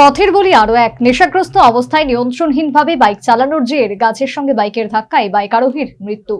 পথের বলি আরও এক। নেশাগ্রস্ত অবস্থায় নিয়ন্ত্রণহীনভাবে বাইক চালানোর জের, গাছের সঙ্গে বাইকের ধাক্কায় বাইক আরোহীর মৃত্যু।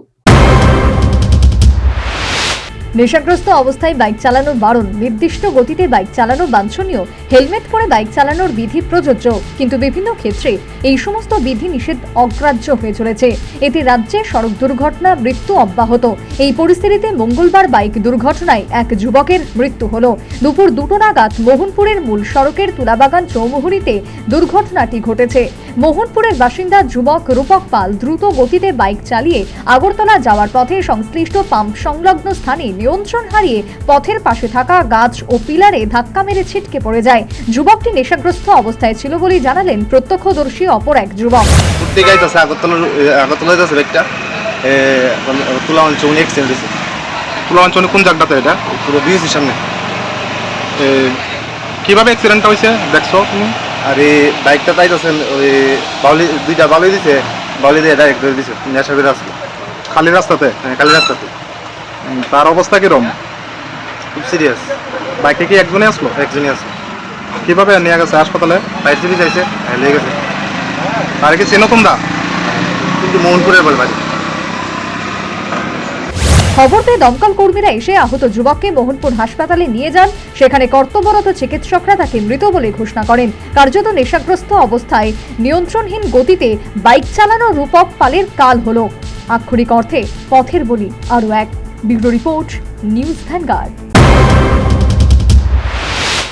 নেশাগ্রস্ত অবস্থায় বাইক চালানোর বারণ, নির্দিষ্ট গতিতে বাইক চালানো বাঞ্ছনীয়, হেলমেট পরে বাইক চালানোর বিধি প্রযোজ্য। কিন্তু বিভিন্ন ক্ষেত্রে এই সমস্ত বিধি নিষেধ অগ্রাহ্য হয়ে চলেছে। এতে রাজ্যে সড়ক দুর্ঘটনা মৃত্যু অব্যাহত। এই পরিস্থিতিতে মঙ্গলবার বাইক দুর্ঘটনায় এক যুবকের মৃত্যু হল। দুপুর দুটো নাগাদ মোহনপুরের মূল সড়কের তুলাবাগান চৌমুহরিতে দুর্ঘটনাটি ঘটেছে। মোহনপুরের বাসিন্দা যুবক রূপক পাল দ্রুত গতিতে বাইক চালিয়ে আগরতলা যাওয়ার পথে সংশ্লিষ্ট পাম্প সংলগ্ন স্থানে নিয়ন্ত্রণ হারিয়ে পথের পাশে থাকা গাছ ও পিলারে ধাক্কা মেরে ছিটকে পড়ে যায়। যুবকটি নেশাগ্রস্ত অবস্থায় ছিল বলেই জানালেন প্রত্যক্ষদর্শী অপর এক যুবক। ঘুরতে গাইতেছে আগরতলা আগরতলা যাচ্ছে ব্যাগটা তুলা অঞ্চল উনি এক্সিডেন্ট হয়েছে তুলা অঞ্চলে কোন জায়গাটাতে এটা? পুরো বিএসির সামনে। কীভাবে অ্যাক্সিডেন্টটা হয়েছে দেখছ তুমি? আর এই বাইকটা তাইতেছেন ওই বাউলি দুইটা বাউলি দিছে বাউলি দিয়ে ডাইরেক্ট ধরে দিছে নেশা করে আসলো খালি রাস্তাতে? হ্যাঁ, কালী রাস্তাতে। তার অবস্থা কিরম? খুব সিরিয়াস বাইকে কি একজনে আসলো? একজনই আছে কীভাবে নিয়ে গেছে হাসপাতালে? সার্ভিস আইছে হ্যাঁ লেগে গেছে। আর কি চেনো তোমরা? কিন্তু মোহনপুরের বল বাড়ি। খবর পেয়ে দমকল কর্মীরা এসে আহত যুবককে মোহনপুর হাসপাতালে নিয়ে যান। সেখানে কর্তব্যরত চিকিৎসকরা তাকে মৃত বলে ঘোষণা করেন। কার্যত নেশাগ্রস্ত অবস্থায় নিয়ন্ত্রণহীন গতিতে বাইক চালানো রূপক পালের কাল হল। আক্ষরিক অর্থে পথের বলি আরও এক। Bureau report, News Vanguard.